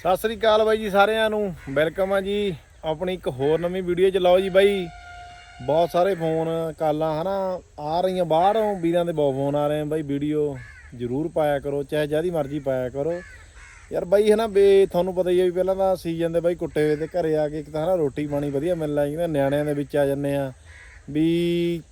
ਸਤਿ ਸ੍ਰੀ ਅਕਾਲ ਬਾਈ ਜੀ ਸਾਰਿਆਂ ਨੂੰ। ਵੈਲਕਮ ਆ ਜੀ ਆਪਣੀ ਇੱਕ ਹੋਰ ਨਵੀਂ ਵੀਡੀਓ ਚ। ਲਾਓ ਜੀ ਬਾਈ, ਬਹੁਤ ਸਾਰੇ ਫੋਨ ਕਾਲਾਂ ਹਨਾ, ਆ ਰਹੀਆਂ ਬਾਹਰੋਂ, ਵੀਰਾਂ ਦੇ ਬਹੁਤ ਫੋਨ ਆ ਰਹੇ ਆ ਬਾਈ। ਵੀਡੀਓ ਜ਼ਰੂਰ ਪਾਇਆ ਕਰੋ, ਚਾਹੇ ਜਿਆਦੀ ਮਰਜ਼ੀ ਪਾਇਆ ਕਰੋ। ਯਾਰ ਬਾਈ ਹਨਾ, ਬੇ, ਤੁਹਾਨੂੰ ਪਤਾ ਹੀ ਹੈ ਵੀ ਪਹਿਲਾਂ ਤਾਂ ਸੀਜ਼ਨ ਦੇ ਬਾਈ ਕੁੱਟੇ ਹੋਏ ਤੇ ਘਰੇ ਆ ਕੇ ਇੱਕ ਤਾਂ ਹਨਾ ਰੋਟੀ ਪਾਣੀ ਵਧੀਆ ਮਿਲ ਲੱਗ ਜਾਂਦਾ ਨਿਆਣਿਆਂ ਦੇ ਵਿੱਚ ਆ ਜੰਨੇ ਆ। ਵੀ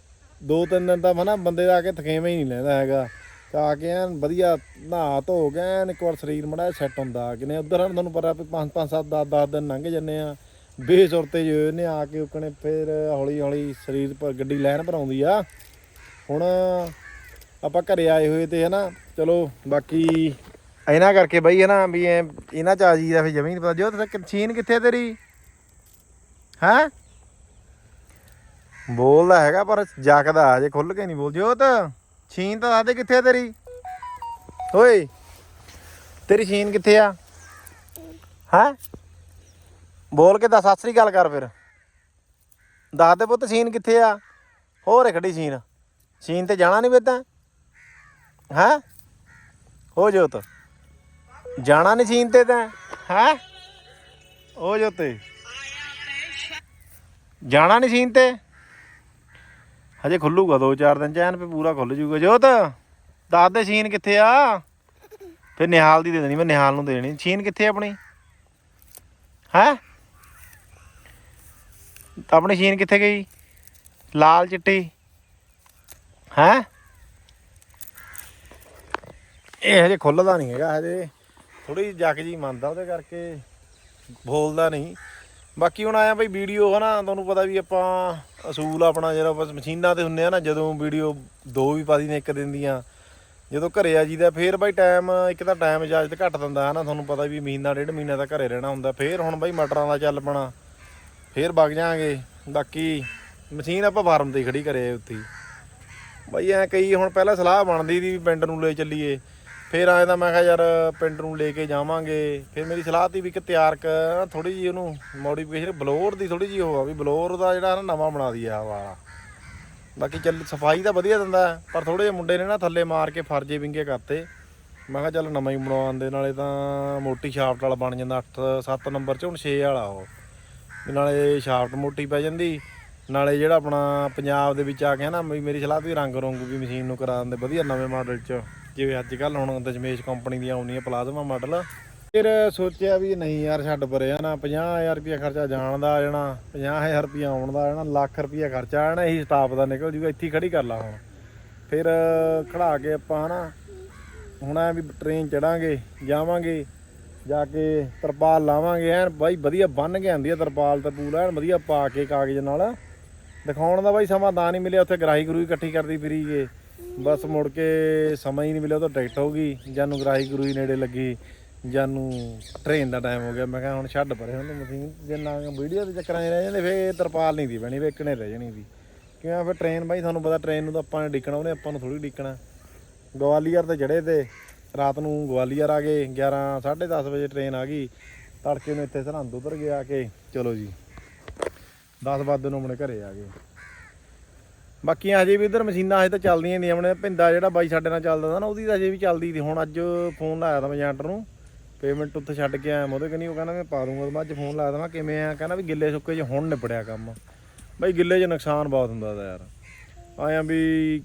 ਦੋ ਤਿੰਨ ਦਿਨ ਤਾਂ ਹਨਾ ਬੰਦੇ ਦਾ ਆ ਕੇ ਥਕੇਵੇਂ ਹੀ ਨਹੀਂ ਲੈਂਦਾ ਹੈਗਾ। ਤਾਂ ਆ ਕੇ ਐਨ ਵਧੀਆ ਨਹਾ ਧੋ ਕੇ ਐਨ ਇੱਕ ਵਾਰ ਸਰੀਰ ਮੜਾ ਸੈੱਟ ਹੁੰਦਾ ਕਿਨੇ, ਉਧਰ ਹਨ, ਤੁਹਾਨੂੰ ਪਤਾ ਵੀ 5 5 7 10 10 ਦਿਨ ਲੰਘ ਜੰਨੇ ਆ। ਬੇਸੁਰਤੇ ਜੋ ਨੇ ਆ ਕੇ ਉਕਣੇ, ਫਿਰ ਹੌਲੀ ਹੌਲੀ ਸਰੀਰ ਪਰ ਗੱਡੀ ਲੈਣ ਪਰ ਆਉਂਦੀ ਆ। ਹੁਣ ਆਪਾਂ ਘਰੇ ਆਏ ਹੋਏ ਤੇ ਹਨਾ, ਚਲੋ ਬਾਕੀ ਇਹਨਾਂ ਕਰਕੇ ਬਈ ਹਨਾ ਵੀ ਇਹਨਾਂ ਚ ਆ ਜੀ ਫਿਰ ਜ਼ਮੀਨ ਪਤਾ ਜੋ ਤੇ ਚੀਨ ਕਿੱਥੇ ਤੇਰੀ? ਹੈ? ਬੋਲਦਾ ਹੈਗਾ ਪਰ ਜਾਕਦਾ ਅਜੇ ਖੁੱਲ ਕੇ ਨਹੀਂ ਬੋਲ, ਜੋਤ। ਛੀਨ ਤਾਂ ਦੱਸਦੇ ਕਿੱਥੇ ਆ ਤੇਰੀ? ਓਏ, ਤੇਰੀ ਛੀਨ ਕਿੱਥੇ ਆ? ਹੈ? ਬੋਲ ਕੇ ਦੱਸ, ਸਤਿ ਸ੍ਰੀ ਅਕਾਲ ਕਰ ਫਿਰ। ਦੱਸ ਦੇ ਪੁੱਤ ਛੀਨ ਕਿੱਥੇ ਆ? ਹੋਰ ਹੈ ਖੜੀ ਛੀਨ। ਛੀਨ ਤੇ ਜਾਣਾ ਨਹੀਂ ਬੇਤਾ ਹੈ? ਹੋ ਜੋਤ। ਜਾਣਾ ਨਹੀਂ ਛੀਨ ਤੇ ਤਾਂ। ਹੈ? ਹੋ ਜੋਤੇ। ਜਾਣਾ ਨਹੀਂ ਛੀਨ ਤੇ। ਹਜੇ ਖੁੱਲੂਗਾ 2-4 ਦਿਨ ਚ ਐਨ ਪੇ ਪੂਰਾ ਖੁੱਲ ਜੂਗਾ ਜੋਤ, ਦੱਸ ਦੇ ਛੀਨ ਕਿੱਥੇ ਆ? ਫਿਰ ਨਿਹਾਲ ਦੀ ਦੇ ਦੇਣੀ, ਮੈਂ ਨਿਹਾਲ ਨੂੰ ਦੇਣੀ। ਛੀਨ ਕਿੱਥੇ ਆਪਣੀ? ਹੈ? ਆਪਣੀ ਛੀਨ ਕਿੱਥੇ ਗਈ? ਲਾਲ ਚਿੱਟੀ। ਹੈ? ਇਹ ਹਜੇ ਖੁੱਲਦਾ ਨਹੀਂ ਹੈਗਾ, ਹਜੇ ਥੋੜੀ ਜੱਕ ਜੀ ਮੰਨਦਾ ਉਹਦੇ ਕਰਕੇ, ਬੋਲਦਾ ਨਹੀਂ। ਬਾਕੀ ਹੁਣ ਆਇਆ ਬਈ ਵੀਡੀਓ, ਹਨਾ, ਤੁਹਾਨੂੰ ਪਤਾ ਵੀ ਆਪਾਂ ਅਸੂਲ ਆਪਣਾ ਜਿਹੜਾ ਬਸ ਮਸ਼ੀਨਾਂ ਤੇ ਹੁੰਨੇ ਆ ਨਾ, ਜਦੋਂ ਵੀਡੀਓ ਦੋ ਵੀ ਪਾ ਦੀ ਨੇ ਇੱਕ ਦਿਨ ਦੀਆਂ ਜਦੋਂ ਘਰੇ ਆ ਜੀਦਾ ਫੇਰ ਬਾਈ ਟਾਈਮ ਇੱਕ ਤਾਂ ਟਾਈਮ ਇਜਾਜ਼ਤ ਘੱਟ ਦਿੰਦਾ, ਹਨਾ, ਤੁਹਾਨੂੰ ਪਤਾ ਵੀ ਮਹੀਨਾ, ਡੇਢ ਮਹੀਨਾ ਤਾਂ ਘਰੇ ਰਹਿਣਾ ਹੁੰਦਾ, ਫੇਰ ਹੁਣ ਬਾਈ ਮਟਰਾਂ ਦਾ ਚੱਲ ਪਣਾ, ਫੇਰ ਵਗ ਜਾਾਂਗੇ, ਬਾਕੀ ਮਸ਼ੀਨ ਆਪਾਂ ਫਾਰਮ ਤੇ ਹੀ ਖੜੀ ਕਰੇ ਉੱਥੇ ਬਾਈ ਐ ਕਈ ਹੁਣ ਪਹਿਲਾਂ ਸਲਾਹ ਬਣਦੀ ਦੀ ਵੀ ਪਿੰਡ ਨੂੰ ਲੈ ਚੱਲੀਏ ਫਿਰ ਆਏ ਤਾਂ ਮੈਂ ਕਿਹਾ ਯਾਰ ਪਿੰਡ ਨੂੰ ਲੈ ਕੇ ਜਾਵਾਂਗੇ। ਫਿਰ ਮੇਰੀ ਸਲਾਹ ਤੀ ਵੀ ਕਿ ਤਿਆਰ ਕਰ ਥੋੜੀ ਜੀ ਉਹਨੂੰ ਮੋਡੀਫਿਕੇਸ਼ਨ ਬਲੋਰ ਦੀ ਥੋੜੀ ਜੀ ਆ ਵੀ ਬਲੋਰ ਦਾ ਜਿਹੜਾ ਨਾ ਨਵਾਂ ਬਣਾ ਦਈਏ ਆ ਵਾਲਾ। ਬਾਕੀ ਚੱਲ ਸਫ਼ਾਈ ਤਾਂ ਵਧੀਆ ਦਿੰਦਾ, ਪਰ ਥੋੜੇ ਜਿਹੇ ਮੁੰਡੇ ਨੇ ਨਾ ਥੱਲੇ ਮਾਰ ਕੇ ਫਰਜੇ ਵਿੰਗੇ ਕਰਤੇ। ਮੈਂ ਕਿਹਾ ਚੱਲ ਨਵਾਂ ਹੀ ਬਣਾਉਣ ਦੇ, ਨਾਲੇ ਤਾਂ ਮੋਟੀ ਸ਼ਾਫਟ ਵਾਲਾ ਬਣ ਜਾਂਦਾ 8 7 ਨੰਬਰ ਚ, ਹੁਣ 6 ਵਾਲਾ ਉਹ। ਵੀ ਨਾਲੇ ਸ਼ਾਫਟ ਮੋਟੀ ਪੈ ਜਾਂਦੀ, ਨਾਲੇ ਜਿਹੜਾ ਆਪਣਾ ਪੰਜਾਬ ਦੇ ਵਿੱਚ ਆ ਗਿਆ ਨਾ, ਵੀ ਮੇਰੀ ਸਲਾਹ ਵੀ ਰੰਗ ਰੰਗ ਵੀ ਮਸ਼ੀਨ ਨੂੰ ਕਰਾ ਦਿੰਦੇ, ਵਧੀਆ ਨਵੇਂ ਮਾਡਲ ਚ। ਜਿਵੇਂ ਅੱਜ ਕੱਲ ਹੁਣ ਦਸ਼ਮੇਸ਼ ਕੰਪਨੀ ਦੀਆਂ ਆਉਂਦੀਆਂ ਪਲਾਜ਼ਮਾ ਮਾਡਲ ਫਿਰ ਸੋਚਿਆ ਵੀ ਨਹੀਂ ਯਾਰ ਛੱਡ ਪਰੇ ਆ ਨਾ 50000 ਰੁਪਇਆ ਖਰਚਾ ਜਾਣ ਦਾ ਆ ਜਾਣਾ 50000 ਰੁਪਇਆ ਆਉਣ ਦਾ ਆ ਜਾਣਾ, ਲੱਖ ਰੁਪਇਆ ਖਰਚਾ ਆ ਜਾਣਾ, ਇਹੀ ਸਟਾਫ ਦਾ ਨਿਕਲ ਜੂਗਾ, ਇੱਥੇ ਹੀ ਖੜੀ ਕਰ ਲਾ ਹੁਣ। ਫਿਰ ਖੜਾ ਕੇ ਆਪਾਂ ਨਾ, ਹੁਣ ਐ ਵੀ ਟ੍ਰੇਨ ਚੜਾਂਗੇ, ਜਾਵਾਂਗੇ, ਜਾ ਕੇ ਤਰਪਾਲ ਲਾਵਾਂਗੇ, ਐਨ ਬਾਈ ਵਧੀਆ ਬੰਨ ਕੇ ਆਂਦੀ ਆ ਤਰਪਾਲ ਤੇ ਪੂਰਾ ਐਨ ਵਧੀਆ ਪਾ ਕੇ ਕਾਗਜ਼ ਨਾਲ। ਦਿਖਾਉਣ ਦਾ ਬਾਈ ਸਮਾਂ ਤਾਂ ਨਹੀਂ ਮਿਲਿਆ, ਉੱਥੇ ਗਰਾਹੀ ਗਰੂਈ ਇਕੱਠੀ ਕਰਦੀ ਫਿਰੀ ਗਏ ਬਸ ਮੁੜ ਕੇ ਸਮਾਂ ਹੀ ਨਹੀਂ ਮਿਲਿਆ, ਉਹ ਟਿਕਟ ਹੋ ਗਈ। ਜਾਨੂੰ ਗਰਾਹੀ ਗਰੂਈ ਨੇੜੇ ਲੱਗੀ, ਜਾਨੂੰ ਟ੍ਰੇਨ ਦਾ ਟਾਈਮ ਹੋ ਗਿਆ। ਮੈਂ ਕਿਹਾ ਹੁਣ ਛੱਡ ਪਰੇ ਹੁਣ ਮਸ਼ੀਨ ਜੇ ਨਾ ਵੀਡੀਓ ਦੇ ਚੱਕਰਾਂ 'ਚ ਰਹਿ ਜਾਂਦੇ, ਫੇਰ ਤਰਪਾਲ ਨਹੀਂ ਦੀ ਬਣੀ ਵੇਖਣੇ ਰਹਿ ਜਾਣੀ ਦੀ। ਕਿਉਂ ਫਿਰ ਟ੍ਰੇਨ ਬਾਈ, ਤੁਹਾਨੂੰ ਪਤਾ ਟ੍ਰੇਨ ਨੂੰ ਤਾਂ ਆਪਾਂ ਨੇ ਡਿੱਕਣਾ, ਉਹਨੇ ਆਪਾਂ ਨੂੰ ਥੋੜੀ ਡਿੱਕਣਾ। ਗਵਾਲੀਅਰ ਤੇ ਜੜੇ ਤੇ, ਰਾਤ ਨੂੰ ਗਵਾਲੀਅਰ ਆ ਗਏ 11 10:30 ਵਜੇ ਟ੍ਰੇਨ ਆ ਗਈ। ਤੜਕੇ ਨੂੰ ਇੱਥੇ ਸਰਹੰਦ ਉਤਰ ਗਿਆ ਕੇ, ਚਲੋ ਜੀ। 10 ਵਜੇ ਨੂੰ ਆਪਣੇ ਘਰੇ ਆ ਗਏ। ਬਾਕੀ ਹਜੇ ਵੀ ਇਧਰ ਮਸ਼ੀਨਾਂ ਹਜੇ ਤਾਂ ਚੱਲਦੀਆਂ ਨਹੀਂ ਆਪਣੇ ਪਿੰਦਾ ਜਿਹੜਾ ਬਾਈ ਸਾਡੇ ਨਾਲ ਚੱਲਦਾ ਤਾ ਨਾ, ਉਹਦੀ ਤਾਂ ਹਜੇ ਵੀ ਚੱਲਦੀ ਸੀ ਹੁਣ ਅੱਜ ਫੋਨ ਲਾਇਆ ਤਾਂ ਮੈਂ ਏਜੰਟ ਨੂੰ ਪੇਮੈਂਟ ਉੱਥੇ ਛੱਡ ਕੇ ਆਇਆ ਮੈਂ, ਉਹਦੇ ਕਹਿੰਦੀ ਉਹ ਕਹਿੰਦਾ ਮੈਂ ਪਾ ਦੂੰਗਾ, ਮੈਂ ਅੱਜ ਫੋਨ ਲਾਇਆ ਤਾਂ ਮੈਂ ਕਿਵੇਂ ਆ, ਕਹਿੰਦਾ ਵੀ ਗਿੱਲੇ ਸੁੱਕੇ 'ਚ ਹੁਣ ਨਿਪੜਿਆ ਕੰਮ। ਬਾਈ ਗਿੱਲੇ 'ਚ ਨੁਕਸਾਨ ਬਹੁਤ ਹੁੰਦਾ ਦਾ ਯਾਰ। ਆਇਆ ਵੀ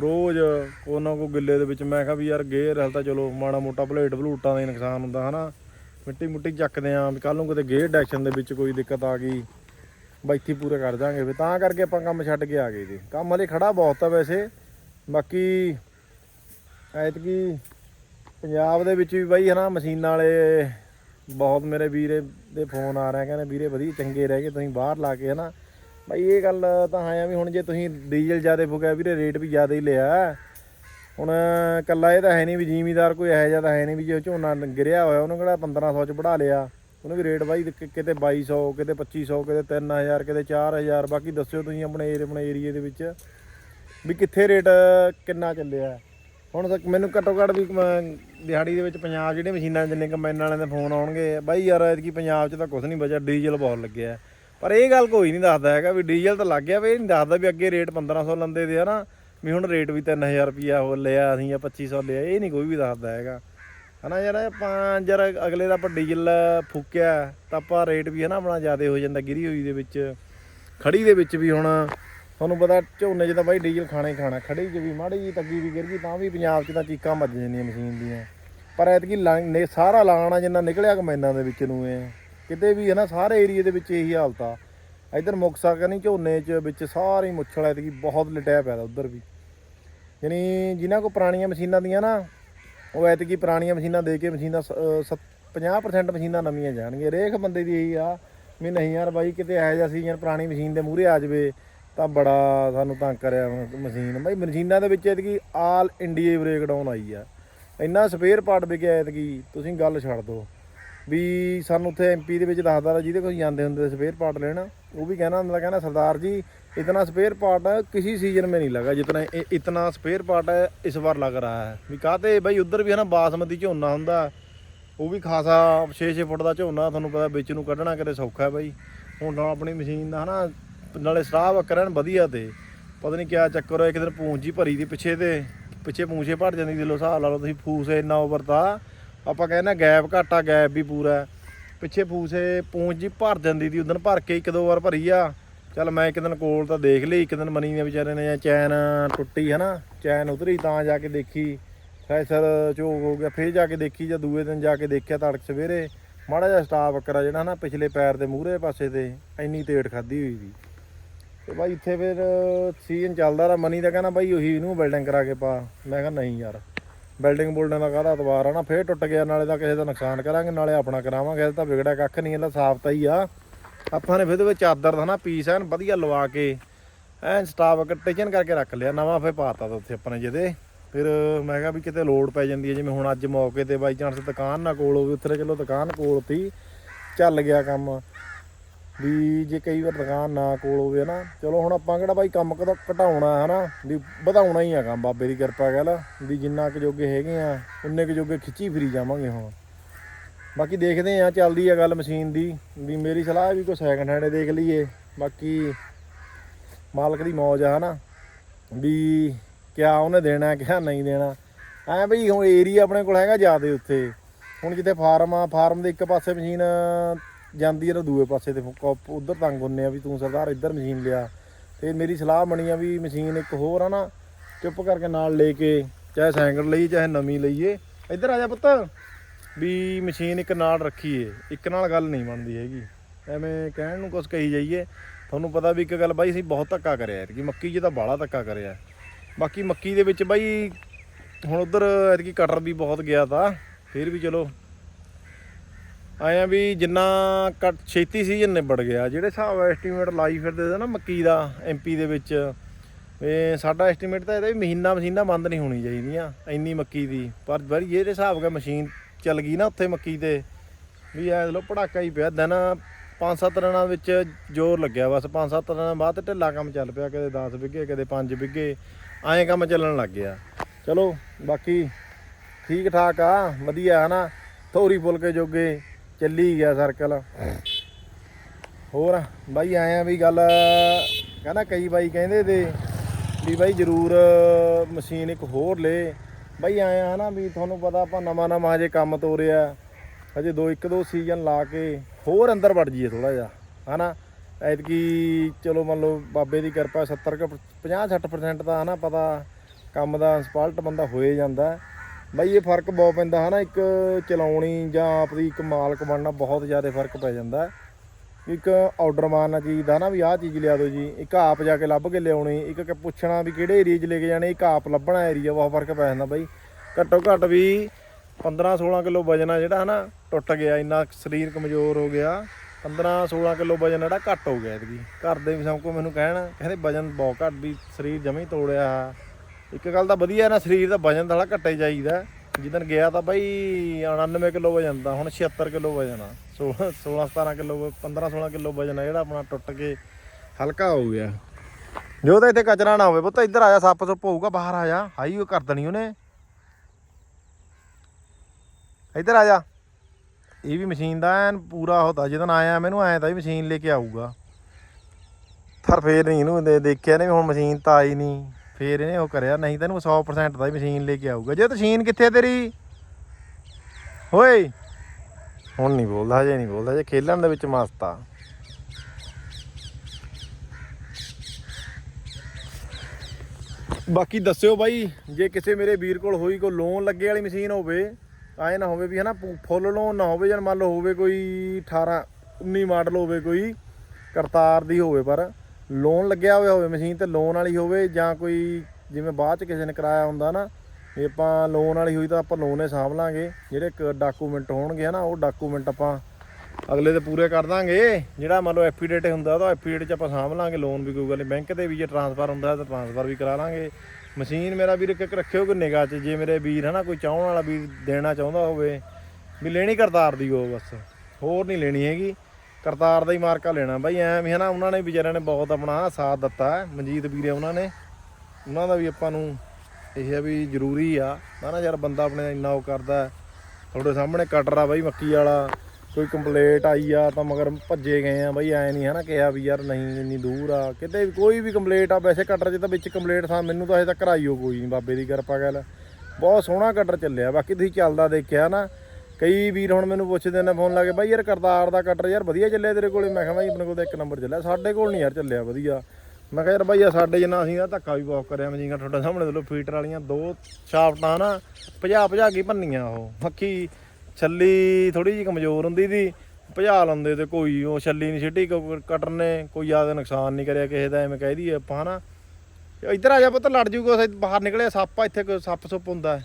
ਰੋਜ਼ ਕੋ ਨਾ ਕੋ ਗਿੱਲੇ ਦੇ ਵਿੱਚ ਮੈਂ ਕਿਹਾ ਵੀ ਯਾਰ ਗੇਅਰ ਹਲ ਤਾਂ ਚਲੋ, ਮਾੜਾ ਮੋਟਾ ਪਲੇਟ ਭਲੂਟਾਂ ਦਾ ਹੀ ਨੁਕਸਾਨ ਹੁੰਦਾ ਹਨਾ। ਮਿੱਟੀ ਮੁੱਟੀ ਚੱਕਦੇ ਆਂ, ਵੀ ਕੱਲ ਨੂੰ ਕਿਤੇ ਗੇਅਰ ਡੈਕਸ਼ਨ ਦੇ ਵਿੱਚ ਕੋਈ ਦਿੱਕਤ ਆ ਗਈ ਬਾਈ ਇੱਥੇ ਪੂਰੇ ਕਰ ਦਾਂਗੇ ਵੀ ਤਾਂ ਕਰਕੇ ਆਪਾਂ ਕੰਮ ਛੱਡ ਕੇ ਆ ਗਏ ਜੀ। ਕੰਮ ਹਲੇ ਖੜਾ ਬਹੁਤ ਆ ਵੈਸੇ। ਬਾਕੀ ਐਤਕੀ ਪੰਜਾਬ ਦੇ ਵਿੱਚ ਵੀ ਬਾਈ ਹਨਾ, ਮਸ਼ੀਨਾਂ ਵਾਲੇ ਬਹੁਤ ਮੇਰੇ ਵੀਰੇ ਦੇ ਫੋਨ ਆ ਰਹੇ ਕਹਿੰਦੇ ਵੀਰੇ ਵਧੀਆ ਚੰਗੇ ਰਹਿ ਗਏ, ਤੁਸੀਂ ਬਾਹਰ ਲਾ ਕੇ ਹਨਾ। ਬਾਈ ਇਹ ਗੱਲ ਤਾਂ ਹੈ ਵੀ ਹੁਣ ਜੇ ਤੁਸੀਂ ਡੀਜ਼ਲ ਜ਼ਿਆਦਾ ਫੁਕਿਆ, ਵੀਰੇ ਰੇਟ ਵੀ ਜ਼ਿਆਦਾ ਹੀ ਲਿਆ। ਹੁਣ ਕੱਲਾ ਇਹ ਤਾਂ ਹੈ ਨਹੀਂ ਵੀ ਜ਼ਿਮੀਦਾਰ ਕੋਈ ਇਹੋ ਜਿਹਾ ਤਾਂ ਹੈ ਨਹੀਂ ਵੀ ਜੇ ਝੋਨਾ ਗਿਰਿਆ ਹੋਇਆ, ਉਹਨੂੰ ਕਿਹੜਾ 1500 ਚ ਵਧਾ ਲਿਆ। ਉਹਨੇ ਵੀ ਰੇਟ ਬਾਈ ਕਿ- ਕਿਤੇ 2200 ਕਿਤੇ 2500 ਕਿਤੇ 3000 ਕਿਤੇ 4000 ਬਾਕੀ ਦੱਸਿਓ ਤੁਸੀਂ ਆਪਣੇ ਏਰੀਏ ਆਪਣੇ ਏਰੀਏ ਦੇ ਵਿੱਚ ਵੀ ਕਿੱਥੇ ਰੇਟ ਕਿੰਨਾ ਚੱਲਿਆ। ਹੁਣ ਤੱਕ ਮੈਨੂੰ ਘੱਟੋ ਘੱਟ ਵੀ ਮ- ਦਿਹਾੜੀ ਦੇ ਵਿੱਚ ਪੰਜਾਬ ਜਿਹੜੇ ਮਸ਼ੀਨਾਂ ਜਿੰਨੇ ਕੰਬਾਈਨ ਵਾਲਿਆਂ ਦੇ ਫੋਨ ਆਉਣਗੇ, ਬਾਈ ਯਾਰ ਐਤਕੀ ਪੰਜਾਬ 'ਚ ਤਾਂ ਕੁਝ ਨਹੀਂ ਬਚਿਆ, ਡੀਜ਼ਲ ਬਹੁਤ ਲੱਗਿਆ। ਪਰ ਇਹ ਗੱਲ ਕੋਈ ਨਹੀਂ ਦੱਸਦਾ ਹੈਗਾ ਵੀ ਡੀਜ਼ਲ ਤਾਂ ਲੱਗ ਗਿਆ, ਵੀ ਇਹ ਨਹੀਂ ਦੱਸਦਾ ਵੀ ਅੱਗੇ ਰੇਟ 1500 ਲੰਦੇ ਦੇ ਆ ਨਾ ਵੀ ਹੁਣ ਰੇਟ ਵੀ 3000 ਰੁਪਿਆ ਹੋ ਲਿਆ, ਅਸੀਂ ਜਾਂ 2500 ਲਿਆ, ਇਹ ਨਹੀਂ ਕੋਈ ਵੀ ਦੱਸਦਾ ਹੈਗਾ। ਹਨਾ ਯਾਰ, ਆਪਾਂ ਜਰ ਅਗਲੇ ਦਾ ਆਪਾਂ ਡੀਜ਼ਲ ਫੂਕਿਆ, ਤਾਂ ਆਪਾਂ ਰੇਟ ਵੀ ਹਨਾ ਆਪਣਾ ਜ਼ਿਆਦਾ ਹੋ ਜਾਂਦਾ ਗਿਰੀ ਹੋਈ ਦੇ ਵਿੱਚ। ਖੜੀ ਦੇ ਵਿੱਚ ਵੀ ਹੁਣ ਤੁਹਾਨੂੰ ਪਤਾ ਝੋਨੇ 'ਚ ਤਾਂ ਬਾਈ ਡੀਜ਼ਲ ਖਾਣਾ ਹੀ ਖਾਣਾ, ਖੜੀ 'ਚ ਵੀ ਮਾੜੀ ਜੀ ਤੱਗੀ ਵੀ ਗਿਰ ਗਈ, ਤਾਂ ਵੀ ਪੰਜਾਬ 'ਚ ਤਾਂ ਚੀਕਾਂ ਵੱਜ ਜਾਂਦੀਆਂ ਮਸ਼ੀਨ ਦੀਆਂ। ਪਰ ਐਤਕੀ ਲਾਂ- ਨੇ ਸਾਰਾ ਲਾਣਾ ਜਿੰਨਾ ਨਿਕਲਿਆ ਕਮੈਨਾਂ ਦੇ ਵਿੱਚ ਨੂੰ ਇਹ। ਕਿਤੇ ਵੀ ਹੈ ਨਾ ਸਾਰੇ ਏਰੀਏ ਦੇ ਵਿੱਚ ਇਹੀ ਹਾਲਤ ਆ। ਇਧਰ ਮੁਕਸਾ ਕਨੀ ਝੋਨੇ 'ਚ ਵਿੱਚ ਸਾਰੀ ਮੁੱਛਲ ਐਤਕੀ ਬਹੁਤ ਲਟਿਆ ਪਿਆ ਉਧਰ ਵੀ। ਯਾਨੀ ਜਿਨ੍ਹਾਂ ਕੋ ਪੁਰਾਣੀਆਂ ਮਸ਼ੀਨਾਂ ਦੀਆਂ ਨਾ ਉਹ ਐਤਕੀ ਪੁਰਾਣੀਆਂ ਮਸ਼ੀਨਾਂ ਦੇ ਕੇ ਮਸ਼ੀਨਾਂ ਸ- ਸੱਤ- 50% ਮਸ਼ੀਨਾਂ ਨਵੀਆਂ ਜਾਣਗੀਆਂ। ਰੇਖ ਬੰਦੇ ਦੀ ਇਹੀ ਆ ਵੀ ਨਹੀਂ ਯਾਰ ਬਾਈ, ਕਿਤੇ ਇਹੋ ਜਿਹਾ ਸੀ ਯਾਰ ਪੁਰਾਣੀ ਮਸ਼ੀਨ ਦੇ ਮੂਹਰੇ ਆ ਜਾਵੇ ਤਾਂ ਬੜਾ ਸਾਨੂੰ ਤੰਗ ਕਰਿਆ ਮਸ਼ੀਨ। ਬਾਈ ਮਸ਼ੀਨਾਂ ਦੇ ਵਿੱਚ ਐਤਕੀ ਆਲ ਇੰਡੀਆ ਬ੍ਰੇਕਡਾਊਨ ਆਈ ਆ। ਇੰਨਾ ਸਪੇਅਰ ਪਾਰਟ ਵਿਕਿਆ ਐਤਕੀ, ਤੁਸੀਂ ਗੱਲ ਛੱਡ ਦਿਓ। ਵੀ ਸਾਨੂੰ ਉੱਥੇ ਐਮਪੀ ਦੇ ਵਿੱਚ ਦੱਸਦਾ ਜਿਹਦੇ ਕੋਲ ਜਾਂਦੇ ਹੁੰਦੇ ਸਪੇਅਰ ਪਾਰਟ ਲੈਣ ਉਹ ਵੀ ਕਹਿਣਾ ਹੁੰਦਾ ਕਹਿੰਦਾ ਸਰਦਾਰ ਜੀ इतना स्पेयर पार्ट किसी सीजन में नहीं लगा जितना इ- इतना स्पेयर पार्ट है इस बार लग रहा है ਵੀ ਕਾਹਤੇ ਬਈ ਉਧਰ ਵੀ ਹੈ ਨਾ ਬਾਸਮਤੀ ਝੋਨਾ ਹੁੰਦਾ ਉਹ ਵੀ ਖਾਸਾ 6-6 ਫੁੱਟ ਦਾ ਝੋਨਾ ਤੁਹਾਨੂੰ ਪਤਾ ਵਿੱਚ ਨੂੰ ਕੱਢਣਾ ਕਿਤੇ ਸੌਖਾ ਹੈ ਬਈ ਹੁਣ ਤਾਂ ਆਪਣੀ ਮਸ਼ੀਨ ਦਾ ਹਨਾ ਨਾਲੇ ਸਰਾਹ ਕਰਨ ਵਧੀਆ ਤੇ ਪਤਾ ਨਹੀਂ ਕਿਆ ਚੱਕਰ ਹੋਇਆ ਇੱਕ ਦਿਨ ਪੂੰਛ ਜੀ ਭਰੀ ਦੀ ਪਿੱਛੇ ਤੇ ਪਿੱਛੇ ਪੂੰਛੇ ਭਰ ਜਾਂਦੀ ਦਿਲੋਂ ਹਿਸਾਬ ਲਾ ਲਓ ਤੁਸੀਂ ਫੂਸ ਇੰਨਾ ਓਵਰ ਤਾਂ ਆਪਾਂ ਕਹਿੰਦੇ ਗੈਪ ਘਾਟਾ ਗੈਪ ਵੀ ਪੂਰਾ ਪਿੱਛੇ ਫੂਸੇ ਪੂੰਛ ਜੀ ਭਰ ਜਾਂਦੀ ਦੀ ਉਦੋਂ ਭਰ ਕੇ ਇੱਕ ਦੋ ਵਾਰ ਭਰੀ ਆ। ਚੱਲ ਮੈਂ ਇੱਕ ਦਿਨ ਕੋਲ ਤਾਂ ਦੇਖ ਲਈ, ਇੱਕ ਦਿਨ ਮਨੀ ਨੇ ਵਿਚਾਰੇ ਨੇ ਚੈਨ ਟੁੱਟੀ ਹਨਾ ਚੈਨ ਉਤਰੀ ਤਾਂ ਜਾ ਕੇ ਦੇਖੀ। ਫੈਸਲ ਝੋਕ ਹੋ ਗਿਆ, ਫੇਰ ਜਾ ਕੇ ਦੇਖੀ ਜਾਂ ਦੂਏ ਦਿਨ ਜਾ ਕੇ ਦੇਖਿਆ ਤੜਕ ਸਵੇਰੇ। ਮਾੜਾ ਜਿਹਾ ਸਟਾਫ ਕਰਾ ਜਿਹੜਾ ਨਾ, ਪਿਛਲੇ ਪੈਰ ਦੇ ਮੂਹਰੇ ਪਾਸੇ ਤੇ ਇੰਨੀ ਤੇੜ ਖਾਦੀ ਹੋਈ ਸੀ। ਤੇ ਬਾਈ ਇੱਥੇ ਫਿਰ ਸੀਜ਼ਨ ਚੱਲਦਾ ਰਿਹਾ, ਮਨੀ ਦਾ ਕਹਿੰਦਾ ਬਾਈ ਉਹੀ ਇਹਨੂੰ ਬਿਲਡਿੰਗ ਕਰਾ ਕੇ ਪਾ। ਮੈਂ ਕਿਹਾ ਨਹੀਂ ਯਾਰ। ਬਿਲਡਿੰਗ ਬੁਲਡਿੰਗ ਦਾ ਕਾਹਦਾ ਅਤਵਾਰ ਆ ਨਾ, ਫੇਰ ਟੁੱਟ ਗਿਆ, ਨਾਲੇ ਤਾਂ ਕਿਸੇ ਦਾ ਨੁਕਸਾਨ ਕਰਾਂਗੇ, ਨਾਲੇ ਆਪਣਾ ਕਰਾਵਾਂਗੇ, ਇਹ ਤਾਂ ਵਿਗੜਿਆ ਕੱਖ ਨਹੀਂ ਇਹਦਾ ਸਾਫ਼ ਤਾਂ ਹੀ ਆ। ਆਪਾਂ ਨੇ ਫਿਰ ਉਹਦੇ ਵਿੱਚ ਚਾਦਰ ਦਾ ਨਾ ਪੀਸ ਐਨ ਵਧੀਆ ਲਵਾ ਕੇ ਐਨ ਸਟਾਫ ਟਿਚਨ ਕਰਕੇ ਰੱਖ ਲਿਆ, ਨਵਾਂ ਫੇ ਪਾਤਾ ਤਾ ਉੱਥੇ ਆਪਾਂ ਨੇ ਜਿਹਦੇ। ਫਿਰ ਮੈਂ ਕਿਹਾ ਵੀ ਕਿਤੇ ਲੋਡ ਪੈ ਜਾਂਦੀ ਹੈ, ਜਿਵੇਂ ਹੁਣ ਅੱਜ ਮੌਕੇ ਤੇ ਬਾਈ ਚਾਂਸ ਦੁਕਾਨ ਨਾ ਕੋਲ ਹੋਵੇ, ਉੱਥੇ ਚਲੋ ਦੁਕਾਨ ਕੋਲ ਤੀ, ਚੱਲ ਗਿਆ ਕੰਮ। ਵੀ ਜੇ ਕਈ ਵਾਰ ਦੁਕਾਨ ਨਾ ਕੋਲ ਹੋਵੇ ਨਾ ਚਲੋ ਹੁਣ ਆਪਾਂ ਕਿਹੜਾ ਬਾਈ ਕੰਮ ਕਦਾ, ਘਟਾਉਣਾ ਹੈ ਨਾ ਵੀ ਵਧਾਉਣਾ ਹੀ ਆ ਕੰਮ ਬਾਬੇ ਦੀ ਕਿਰਪਾ ਕਹਿ ਵੀ ਜਿੰਨਾ ਕੁ ਜੋਗੇ ਹੈਗੇ ਆ, ਉਨੇ ਕੁ ਜੋਗੇ ਖਿੱਚੀ ਫਿਰੀ ਜਾਵਾਂਗੇ ਹੁਣ। ਬਾਕੀ ਦੇਖਦੇ ਆ ਚੱਲਦੀ ਆ ਗੱਲ ਮਸ਼ੀਨ ਦੀ, ਵੀ ਮੇਰੀ ਸਲਾਹ ਵੀ ਕੋਈ ਸੈਕੰਡ ਹੈਂਡ ਦੇਖ ਲਈਏ, ਬਾਕੀ ਮਾਲਕ ਦੀ ਮੌਜ ਆ ਹਨਾ, ਵੀ ਕਿਆ ਉਹਨੇ ਦੇਣਾ, ਕਿਆ ਨਹੀਂ ਦੇਣਾ। ਐ ਬਈ ਹੁਣ ਏਰੀਆ ਆਪਣੇ ਕੋਲ ਹੈਗਾ ਜ਼ਿਆਦਾ ਉੱਥੇ, ਹੁਣ ਜਿੱਥੇ ਫਾਰਮ ਆ, ਫਾਰਮ ਦੇ ਇੱਕ ਪਾਸੇ ਮਸ਼ੀਨ ਜਾਂਦੀ ਹੈ ਤਾਂ ਦੂਏ ਪਾਸੇ ਤੇ ਉਧਰ ਤੰਗ ਹੁੰਨੇ ਆ ਵੀ ਤੂੰ ਸਰਦਾਰ ਇੱਧਰ ਮਸ਼ੀਨ ਲਿਆ। ਤੇ ਮੇਰੀ ਸਲਾਹ ਬਣੀ ਆ ਵੀ ਮਸ਼ੀਨ ਇੱਕ ਹੋਰ ਆ ਨਾ, ਚੁੱਪ ਕਰਕੇ ਨਾਲ ਲੈ ਕੇ ਚਾਹੇ ਸਾਈਕਲ ਲਈ ਚਾਹੇ ਨਵੀਂ ਲਈਏ। ਇੱਧਰ ਆ ਜਾ ਪੁੱਤ। ਵੀ ਮਸ਼ੀਨ ਇੱਕ ਨਾਲ ਰੱਖੀਏ, ਇੱਕ ਨਾਲ ਗੱਲ ਨਹੀਂ ਬਣਦੀ ਹੈਗੀ। ਐਵੇਂ ਕਹਿਣ ਨੂੰ ਕੁਝ ਕਹੀ ਜਾਈਏ। ਤੁਹਾਨੂੰ ਪਤਾ ਵੀ ਇੱਕ ਗੱਲ ਬਾਈ, ਅਸੀਂ ਬਹੁਤ ਧੱਕਾ ਕਰਿਆ ਕਿ ਮੱਕੀ 'ਚ ਤਾਂ ਬਾਹਲਾ ਧੱਕਾ ਕਰਿਆ। ਬਾਕੀ ਮੱਕੀ ਦੇ ਵਿੱਚ ਬਾਈ, ਹੁਣ ਉਧਰ ਐਤਕੀ ਕਟਰ ਵੀ ਬਹੁਤ ਗਿਆ ਤਾ। ਫਿਰ ਵੀ ਚਲੋ ਆਇਆ ਵੀ ਜਿੰਨਾ ਕੱਟ ਛੇਤੀ ਸੀਜ਼ਨ ਨਿਬੜ ਗਿਆ, ਜਿਹੜੇ ਹਿਸਾਬ ਐਸਟੀਮੇਟ ਲਾਈ ਫਿਰਦੇ ਸੀ ਨਾ ਮੱਕੀ ਦਾ ਐਮਪੀ ਦੇ ਵਿੱਚ, ਵੀ ਸਾਡਾ ਐਸਟੀਮੇਟ ਤਾਂ ਇਹਦਾ ਵੀ ਮਹੀਨਾ ਮਸ਼ੀਨਾਂ ਬੰਦ ਨਹੀਂ ਹੋਣੀ ਚਾਹੀਦੀਆਂ, ਇੰਨੀ ਮੱਕੀ ਦੀ। ਪਰ ਬੜੀ ਜਿਹੜੇ ਹਿਸਾਬ ਨਾਲ ਮਸ਼ੀਨ ਚੱਲ ਗਈ ਨਾ ਉੱਥੇ ਮੱਕੀ ਤੇ, ਵੀ ਐ ਲੋ ਪੜਾਕਾ ਹੀ ਪਿਆ। ਦਿਨ ਪੰਜ ਸੱਤ ਦਿਨਾਂ ਵਿੱਚ ਜ਼ੋਰ ਲੱਗਿਆ ਬਸ ਪੰਜ ਸੱਤ ਦਿਨਾਂ ਬਾਅਦ ਢਿੱਲਾ ਕੰਮ ਚੱਲ ਪਿਆ ਕਦੇ 10 ਵਿਗੇ ਕਦੇ 5 ਵਿਗੇ ਐਂ ਕੰਮ ਚੱਲਣ ਲੱਗ ਗਿਆ। ਚਲੋ ਬਾਕੀ ਠੀਕ ਠਾਕ ਆ, ਵਧੀਆ ਹਨਾ ਥੋੜੀ ਫੁਲਕੇ ਜੋਗੇ। ਚੱਲੀ ਗਿਆ ਸਰਕਲ ਹੋਰ, ਬਾਈ ਆਇਆ ਵੀ ਗੱਲ, ਕਹਿੰਦਾ ਕਈ ਬਾਈ ਕਹਿੰਦੇ ਤੇ ਵੀ ਬਾਈ ਜ਼ਰੂਰ ਮਸ਼ੀਨ ਇੱਕ ਹੋਰ ਲੈ। ਬਾਈ ਆਇਆ ਆ ਹਨਾ ਵੀ ਤੁਹਾਨੂੰ ਪਤਾ ਆਪਾਂ ਨਵਾਂ ਨਵਾਂ ਹਜੇ ਕੰਮ ਤੋਰਿਆ। ਹਜੇ ਦੋ, ਇੱਕ ਦੋ ਸੀਜ਼ਨ ਲਾ ਕੇ ਹੋਰ ਅੰਦਰ ਵੜ ਜੀਏ ਥੋੜਾ ਜਿਹਾ, ਹਨਾ? ਐਤਕੀ ਚਲੋ ਮੰਨ ਲਓ ਬਾਬੇ ਦੀ ਕਿਰਪਾ 70 ਕੁ 50 60% ਦਾ ਹਨਾ ਪਤਾ, ਕੰਮ ਦਾ ਸਪਾਲਟ ਬੰਦਾ ਹੋਏ ਜਾਂਦਾ। ਬਾਈ, ਇਹ ਫ਼ਰਕ ਬਹੁਤ ਪੈਂਦਾ ਹਨਾ, ਇੱਕ ਚਲਾਉਣੀ ਜਾਂ ਆਪ ਦੀ ਇੱਕ ਮਾਲਕ ਬਣਨਾ ਬਹੁਤ ਜ਼ਿਆਦਾ ਫ਼ਰਕ ਪੈ ਜਾਂਦਾ। ਇੱਕ ਆਰਡਰ ਮਾਰਨਾ ਚੀਜ਼ ਦਾ ਨਾ ਵੀ ਆਹ ਚੀਜ਼ ਲਿਆ ਦਿਓ ਜੀ, ਇੱਕ ਆਪ ਜਾ ਕੇ ਲੱਭ ਕੇ ਲਿਆਉਣੀ, ਇੱਕ ਪੁੱਛਣਾ ਵੀ ਕਿਹੜੇ ਏਰੀਆ 'ਚ ਲੈ ਕੇ ਜਾਣੇ, ਇੱਕ ਆਪ ਲੱਭਣਾ ਏਰੀਆ ਬਹੁਤ ਫ਼ਰਕ ਪੈ ਜਾਂਦਾ ਬਾਈ। ਘੱਟੋ ਘੱਟ ਵੀ 15 16 ਕਿਲੋ ਵਜਨ ਆ ਜਿਹੜਾ ਹਨਾ, ਟੁੱਟ ਗਿਆ, ਇੰਨਾ ਸਰੀਰ ਕਮਜ਼ੋਰ ਹੋ ਗਿਆ 15 16 ਕਿਲੋ ਵਜਨ ਜਿਹੜਾ ਘੱਟ ਹੋ ਗਿਆ ਇਹਦੀ ਘਰ ਦੇ ਵੀ ਸਭ ਕੋ ਮੈਨੂੰ ਕਹਿਣ, ਕਹਿੰਦੇ ਵਜਨ ਬਹੁਤ ਘੱਟ ਵੀ ਸਰੀਰ ਜਮੀ ਤੋੜਿਆ। ਇੱਕ ਗੱਲ ਤਾਂ ਵਧੀਆ ਨਾ, ਸਰੀਰ ਦਾ ਵਜਨ ਥੋੜਾ ਘੱਟੇ ਚਾਹੀਦਾ। ਜਿੱਦਣ ਗਿਆ ਤਾਂ ਬਾਈ 99 ਕਿਲੋ ਵਜਨ ਦਾ, ਹੁਣ 76 ਕਿਲੋ ਵਜਨ ਆ। 16 16 17 ਕਿਲੋ 15 16 ਕਿਲੋ ਵਜਨ ਆ ਜਿਹੜਾ ਆਪਣਾ ਟੁੱਟ ਕੇ ਹਲਕਾ ਹੋ ਗਿਆ। ਜੋ ਤਾਂ ਇੱਥੇ ਕਚਰਾ ਨਾ ਹੋਵੇ ਪੁੱਤ, ਇੱਧਰ ਆ ਜਾ, ਸੱਪ ਸੁੱਪ ਹੋਊਗਾ, ਬਾਹਰ ਆ ਜਾ, ਹਾਈ ਉਹ ਕਰ ਦੇਣੀ ਉਹਨੇ। ਇੱਧਰ ਆ ਜਾ। ਇਹ ਵੀ ਮਸ਼ੀਨ ਦਾ ਐਨ ਪੂਰਾ ਹੁੰਦਾ ਜਦੋਂ ਆਇਆ ਮੈਨੂੰ ਆਇਆ ਤਾਂ ਵੀ ਮਸ਼ੀਨ ਲੈ ਕੇ ਆਊਗਾ। ਪਰ ਫੇਰ ਨਹੀਂ ਇਹਨੂੰ ਦੇਖਿਆ ਨੇ ਵੀ ਹੁਣ ਮਸ਼ੀਨ ਤਾਂ ਆਈ ਨਹੀਂ। ਫੇਰ ਇਹਨੇ ਉਹ ਕਰਿਆ, ਨਹੀਂ ਤੈਨੂੰ ਇਹਨੂੰ 100% ਦਾ ਹੀ ਮਸ਼ੀਨ ਲੈ ਕੇ ਆਊਗਾ। ਜੇ ਤਸ਼ੀਨ ਕਿੱਥੇ ਤੇਰੀ? ਓਏ! ਹੁਣ ਨਹੀਂ ਬੋਲਦਾ, ਹਜੇ ਨਹੀਂ ਬੋਲਦਾ ਜੇ ਖੇਲਣ ਦੇ ਵਿੱਚ ਮਸਤ ਆ। ਬਾਕੀ ਦੱਸਿਓ ਬਾਈ, ਜੇ ਕਿਸੇ ਮੇਰੇ ਵੀਰ ਕੋਲ ਹੋਈ ਕੋਈ ਲੋਨ ਲੱਗੇ ਵਾਲੀ ਮਸ਼ੀਨ ਹੋਵੇ ਐ ਨਾ ਹੋਵੇ ਵੀ ਹਨਾ ਫੁੱਲ ਲੋਨ ਨਾ ਹੋਵੇ, ਜਾਂ ਮੰਨ ਲਓ ਹੋਵੇ ਕੋਈ 18 19 ਮਾਡਲ ਹੋਵੇ ਕੋਈ, ਕਰਤਾਰ ਦੀ ਹੋਵੇ ਪਰ ਲੋਨ ਲੱਗਿਆ ਹੋਇਆ ਹੋਵੇ ਮਸ਼ੀਨ ਤੇ ਲੋਨ ਵਾਲੀ ਹੋਵੇ ਜਾਂ ਕੋਈ ਜਿਵੇਂ ਬਾਅਦ ਚ ਕਿਸੇ ਨੇ ਕਰਾਇਆ ਹੁੰਦਾ ਨਾ ਜੇ ਆਪਾਂ ਲੋਨ ਵਾਲੀ ਹੋਈ ਤਾਂ ਆਪਾਂ ਲੋਨ ਹੀ ਸਾਂਭ ਲਾਂਗੇ। ਜਿਹੜੇ ਡਾਕੂਮੈਂਟ ਹੋਣਗੇ ਨਾ ਉਹ ਡਾਕੂਮੈਂਟ ਆਪਾਂ ਅਗਲੇ ਦੇ ਪੂਰੇ ਕਰ ਦਾਂਗੇ। ਜਿਹੜਾ ਮੰਨ ਲਓ ਐਫੀਡੇਟ ਹੁੰਦਾ ਤਾਂ ਐਫੀਡੇਟ ਚ ਆਪਾਂ ਸਾਂਭ ਲਾਂਗੇ ਲੋਨ ਵੀ ਕੋਈ ਗੱਲ ਨਹੀਂ। ਬੈਂਕ ਤੇ ਵੀ ਜੇ ਟ੍ਰਾਂਸਫਰ ਹੁੰਦਾ ਤਾਂ ਟ੍ਰਾਂਸਫਰ ਵੀ ਕਰਾ ਲਾਂਗੇ। ਮਸ਼ੀਨ ਮੇਰਾ ਵੀਰ ਇੱਕ ਇੱਕ ਰੱਖਿਓ ਕਿ ਨਿਗਾਹ 'ਚ, ਜੇ ਮੇਰੇ ਵੀਰ ਹਨਾ ਕੋਈ ਚਾਹਣ ਵਾਲਾ ਵੀਰ ਦੇਣਾ ਚਾਹੁੰਦਾ ਹੋਵੇ। ਵੀ ਲੈਣੀ ਕਰਤਾਰ ਦੀ ਉਹ ਬਸ, ਹੋਰ ਨਹੀਂ ਲੈਣੀ ਹੈਗੀ। ਕਰਤਾਰ ਦਾ ਹੀ ਮਾਰਕਾ ਲੈਣਾ ਬਾਈ ਐਂ ਵੀ ਹਨਾ ਉਹਨਾਂ ਨੇ ਵਿਚਾਰਿਆਂ ਨੇ ਬਹੁਤ ਆਪਣਾ ਸਾਥ ਦਿੱਤਾ ਮਨਜੀਤ ਵੀਰੇ ਉਹਨਾਂ ਨੇ। ਉਹਨਾਂ ਦਾ ਵੀ ਆਪਾਂ ਨੂੰ ਇਹ ਆ ਵੀ ਜ਼ਰੂਰੀ ਆ। ਹਨਾ ਯਾਰ ਬੰਦਾ ਆਪਣੇ ਇੰਨਾ ਉਹ ਕਰਦਾ ਤੁਹਾਡੇ ਸਾਹਮਣੇ ਕਟਰ ਆ ਬਾਈ, ਮੱਕੀ ਵਾਲਾ। ਕੋਈ ਕੰਪਲੇਂਟ ਆਈ ਆ ਤਾਂ ਮਗਰ ਭੱਜੇ ਗਏ ਆ ਬਾਈ, ਐ ਨਹੀਂ ਹਨਾ ਕਿਹਾ ਵੀ ਯਾਰ ਨਹੀਂ, ਇੰਨੀ ਦੂਰ ਆ। ਕਿਤੇ ਵੀ ਕੋਈ ਵੀ ਕੰਪਲੇਂਟ ਆ, ਵੈਸੇ ਕਟਰ 'ਚ ਤਾਂ ਵਿੱਚ ਕੰਪਲੇਂਟ ਥਾਂ ਮੈਨੂੰ ਤਾਂ ਹਜੇ ਤੱਕ ਕਰਾਈਓ ਕੋਈ ਨਹੀਂ ਬਾਬੇ ਦੀ ਕਿਰਪਾ ਗੱਲ। ਬਹੁਤ ਸੋਹਣਾ ਕਟਰ ਚੱਲਿਆ, ਬਾਕੀ ਤੁਸੀਂ ਚੱਲਦਾ ਦੇਖਿਆ ਨਾ ਕਈ ਵੀਰ ਹੁਣ ਮੈਨੂੰ ਪੁੱਛਦੇ ਨੇ, ਫੋਨ ਲਾ ਕੇ, ਬਾਈ ਯਾਰ ਕਰਤਾਰ ਦਾ ਕਟਰ ਯਾਰ ਵਧੀਆ ਚੱਲਿਆ ਤੇਰੇ ਕੋਲੇ? ਮੈਂ ਕਿਹਾ, ਬਾਈ, ਆਪਣੇ ਕੋਲ ਤਾਂ ਇੱਕ ਨੰਬਰ ਚੱਲਿਆ। ਸਾਡੇ ਕੋਲ ਨਹੀਂ ਯਾਰ ਚੱਲਿਆ ਵਧੀਆ। ਮੈਂ ਕਿਹਾ, ਯਾਰ ਬਾਈ ਆ ਸਾਡੇ ਜਿੰਨਾ ਅਸੀਂ ਤਾਂ ਧੱਕਾ ਵੀ ਬਹੁਤ ਕਰਿਆ ਮੈਂ ਮਜੀਂਗਾ ਤੁਹਾਡੇ ਸਾਹਮਣੇ ਦੇ ਫੀਟਰ ਵਾਲੀਆਂ ਦੋ ਸ਼ਾਫਟਾਂ ਨਾ ਭਜਾ ਭਜਾ ਕੇ ਭੰਨੀਆਂ ਉਹ। ਮੱਖੀ ਛੱਲੀ ਥੋੜੀ ਜਿਹੀ ਕਮਜ਼ੋਰ ਹੁੰਦੀ ਸੀ ਭਜਾ ਲੰਦੇ ਤੇ ਕੋਈ ਉਹ ਛੱਲੀ ਨਹੀਂ ਛਿੱਟੀ ਕਟਰ ਨੇ ਕੋਈ ਜ਼ਿਆਦਾ ਨੁਕਸਾਨ ਨਹੀਂ ਕਰਿਆ, ਕਿਸੇ ਦਾ ਐਵੇਂ ਕਹਿ ਦਈਏ ਆਪਾਂ ਹਨਾ। ਇੱਧਰ ਆ ਜਾ ਪੁੱਤ, ਲੜ ਜੂਗਾ ਅਸੀਂ ਬਾਹਰ ਨਿਕਲਿਆ, ਸੱਪ ਆ ਇੱਥੇ, ਕੋਈ ਸੱਪ ਸੁੱਪ ਹੁੰਦਾ।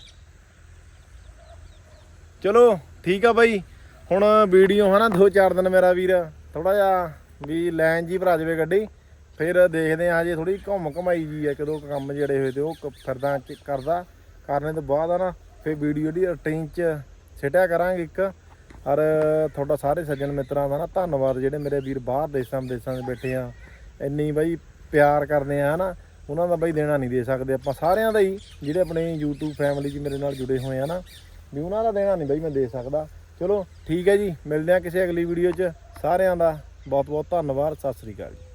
ਚਲੋ, ਠੀਕ ਆ ਬਾਈ। ਹੁਣ ਵੀਡੀਓ ਹਨਾ, ਦੋ ਚਾਰ ਦਿਨ ਮੇਰਾ ਵੀਰ ਥੋੜਾ ਜਿਹਾ ਵੀ ਲੈਣ ਜੀ ਭਰਾ ਜਾਵੇ ਗੱਡੀ। ਫਿਰ ਦੇਖਦੇ ਆ ਹਜੇ ਥੋੜੀ ਘੁੰਮ ਘਮਾਈ ਜੀ ਆ, ਕਦੋਂ ਕੰਮ ਜਿਹੜੇ ਹੋਏ ਤੇ ਉਹ ਕ- ਫਿਰਦਾ ਕਰਦਾ। ਕਰਨੇ ਤੋਂ ਬਾਅਦ ਆ ਨਾ ਫਿਰ ਵੀਡੀਓ ਦੀ ਰੂਟੀਨ ਚ ਸਿੱਟਿਆ ਕਰਾਂਗੇ ਇੱਕ। ਔਰ ਤੁਹਾਡਾ ਸਾਰੇ ਸੱਜਣ ਮਿੱਤਰਾਂ ਦਾ ਨਾ ਧੰਨਵਾਦ, ਜਿਹੜੇ ਮੇਰੇ ਵੀਰ ਬਾਹਰ ਦੇਸ਼ਾਂ ਵਿਦੇਸ਼ਾਂ 'ਚ ਬੈਠੇ ਆ। ਇੰਨੀ ਬਾਈ ਪਿਆਰ ਕਰਦੇ ਆ ਹਨਾ, ਉਹਨਾਂ ਦਾ ਬਾਈ ਦੇਣਾ ਨਹੀਂ ਦੇ ਸਕਦੇ ਆਪਾਂ, ਸਾਰਿਆਂ ਦਾ ਹੀ, ਜਿਹੜੇ ਆਪਣੇ YouTube ਫੈਮਿਲੀ 'ਚ ਮੇਰੇ ਨਾਲ ਜੁੜੇ ਹੋਏ ਆ ਨਾ। ਵੀ ਉਹਨਾਂ ਦਾ ਦੇਣਾ ਨਹੀਂ ਬਈ ਮੈਂ ਦੇ ਸਕਦਾ। ਚਲੋ ਠੀਕ ਹੈ ਜੀ, ਮਿਲਦੇ ਆ ਕਿਸੇ ਅਗਲੀ ਵੀਡੀਓ 'ਚ। ਸਾਰਿਆਂ ਦਾ ਬਹੁਤ ਬਹੁਤ ਧੰਨਵਾਦ, ਸਤਿ ਸ੍ਰੀ ਅਕਾਲ ਜੀ।